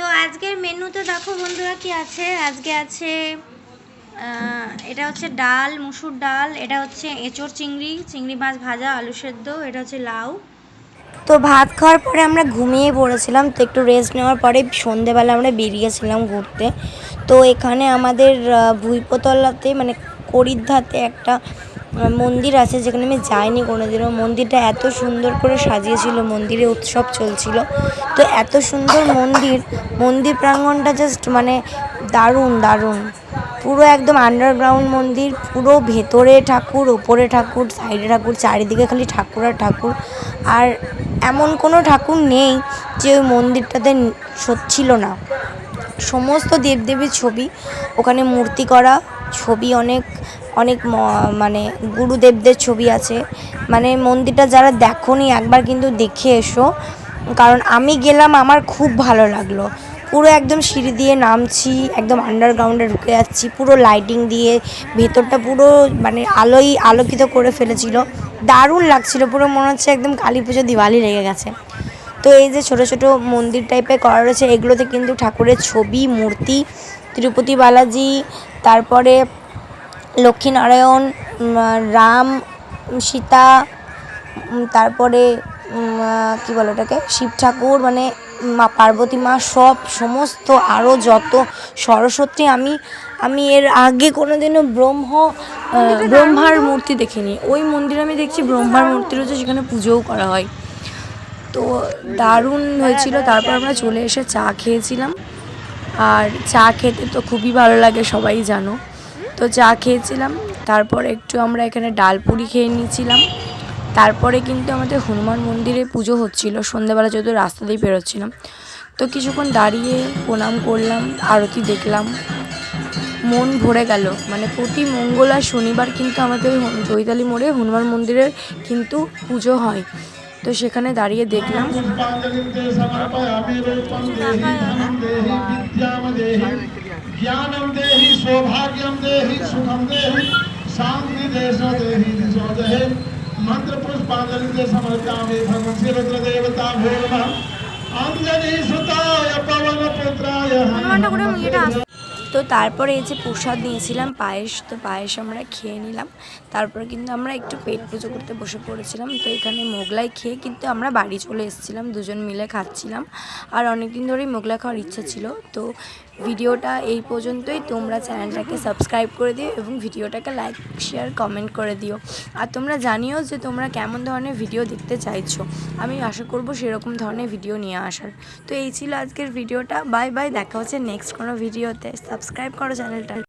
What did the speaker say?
তো আজকের মেনুতে দেখো বন্ধুরা কি আছে? আজকে আছে এটা হচ্ছে ডাল, মুসুর ডাল, এটা হচ্ছে এঁচড় চিংড়ি চিংড়ি মাছ ভাজা, আলু সেদ্ধ, এটা হচ্ছে লাউ। তো ভাত খাওয়ার পরে আমরা ঘুমিয়ে পড়েছিলাম, তো একটু রেস্ট নেওয়ার পরে সন্ধেবেলা আমরা বেরিয়েছিলাম ঘুরতে। তো এখানে আমাদের ভুইপোতলাতে মানে করিদ্ধাতে একটা মন্দির আছে, যেখানে আমি যাইনি কোনোদিনও। মন্দিরটা এত সুন্দর করে সাজিয়েছিল, মন্দিরে উৎসব চলছিল। তো এত সুন্দর মন্দির মন্দির প্রাঙ্গণটা জাস্ট মানে দারুণ দারুণ। পুরো একদম আন্ডারগ্রাউন্ড মন্দির, পুরো ভেতরে ঠাকুর, ওপরে ঠাকুর সাইডে ঠাকুর, চারিদিকে খালি ঠাকুর আর ঠাকুর। আর এমন কোনো ঠাকুর নেই যে ওই মন্দিরটাতে ছিল না। সমস্ত দেবদেবীর ছবি, ওখানে মূর্তি করা, ছবি অনেক অনেক মানে গুরুদেবদের ছবি আছে। মানে মন্দিরটা যারা দেখোনি, একবার কিন্তু দেখে এসো। কারণ আমি গেলাম, আমার খুব ভালো লাগল। পুরো একদম সিঁড়ি দিয়ে নামছি, একদম আন্ডারগ্রাউন্ডে ঢুকে যাচ্ছি, পুরো লাইটিং দিয়ে, ভেতরটা পুরো মানে আলোই আলোকিত করে ফেলেছিল। দারুণ লাগছিল, পুরো মনে হচ্ছে একদম কালী পুজো দিওয়ালি লেগে গেছে। তো এই যে ছোট ছোট মন্দির টাইপের করা রয়েছে, এগুলোতে কিন্তু ঠাকুরের ছবি, মূর্তি, তিরুপতি বালাজি, তারপরে লক্ষ্মীনারায়ণ রাম সীতা তারপরে কি বলে ওটাকে? শিব ঠাকুর মানে মা পার্বতী মা সব সমস্ত আরও যত সরস্বতী আমি আমি এর আগে কোনো দিনও ব্রহ্ম ব্রহ্মার মূর্তি দেখিনি। ওই মন্দিরে আমি দেখছি ব্রহ্মার মূর্তি রয়েছে সেখানে পুজোও করা হয়। তো দারুণ হয়েছিল। তারপর আমরা চলে এসে চা খেয়েছিলাম। আর চা খেতে তো খুবই ভালো লাগে সবাই জানো। তো চা খেয়েছিলাম। তারপর একটু আমরা এখানে ডাল পুরি খেয়ে নিয়েছিলাম। তারপরে কিন্তু আমাদের হনুমান মন্দিরে পুজো হচ্ছিল। সন্ধ্যাবেলা যেহেতু রাস্তা দিয়ে বেরোচ্ছিলাম। তো কিছুক্ষণ দাঁড়িয়ে প্রণাম করলাম, আরতি দেখলাম। মন ভরে গেল। মানে প্রতি মঙ্গল আর শনিবার কিন্তু আমাদের চৈতালি মোড়ে হনুমান মন্দিরে কিন্তু পুজো হয়। তো সেখানে দাঁড়িয়ে দেখলাম। पुष्पाञ्जलिं ते समर्पयामि रूपं देहि धनं देहि विद्यां देहि ज्ञानं देहि सौभाग्यं देहि सुखं देहि शान्ति देश देहि दिशो देहि मंत्र पुष्पाञ्जलिं ते समर्पयामि भगवन् रुद्रदेवता भो नमः अञ्जनी सुताय पवन पुत्राय তো তারপরে এই যে প্রসাদ নিয়েছিলাম পায়েস তো পায়েস আমরা খেয়ে নিলাম তারপর কিন্তু আমরা একটু পেট পুজো করতে বসে পড়েছিলাম তো এখানে মোগলাই খেয়ে কিন্তু আমরা বাড়ি চলে এসেছিলাম দুজন মিলে খাচ্ছিলাম আর অনেক দিন ধরেই মোগলাই খাওয়ার ইচ্ছা ছিল তো ভিডিওটা এই পর্যন্তই। তোমরা চ্যানেলটাকে সাবস্ক্রাইব করে দিও এবং ভিডিওটাকে লাইক, শেয়ার, কমেন্ট করে দিও। আর তোমরা জানিও যে তোমরা কেমন ধরনের ভিডিও দেখতে চাইছো। আমি আশা করব সেরকম ধরনের ভিডিও নিয়ে আসার। তো এই ছিল আজকের ভিডিওটা। বাই বাই, দেখা হচ্ছে নেক্সট কোনো ভিডিওতে। সাবস্ক্রাইব করো চ্যানেলটা।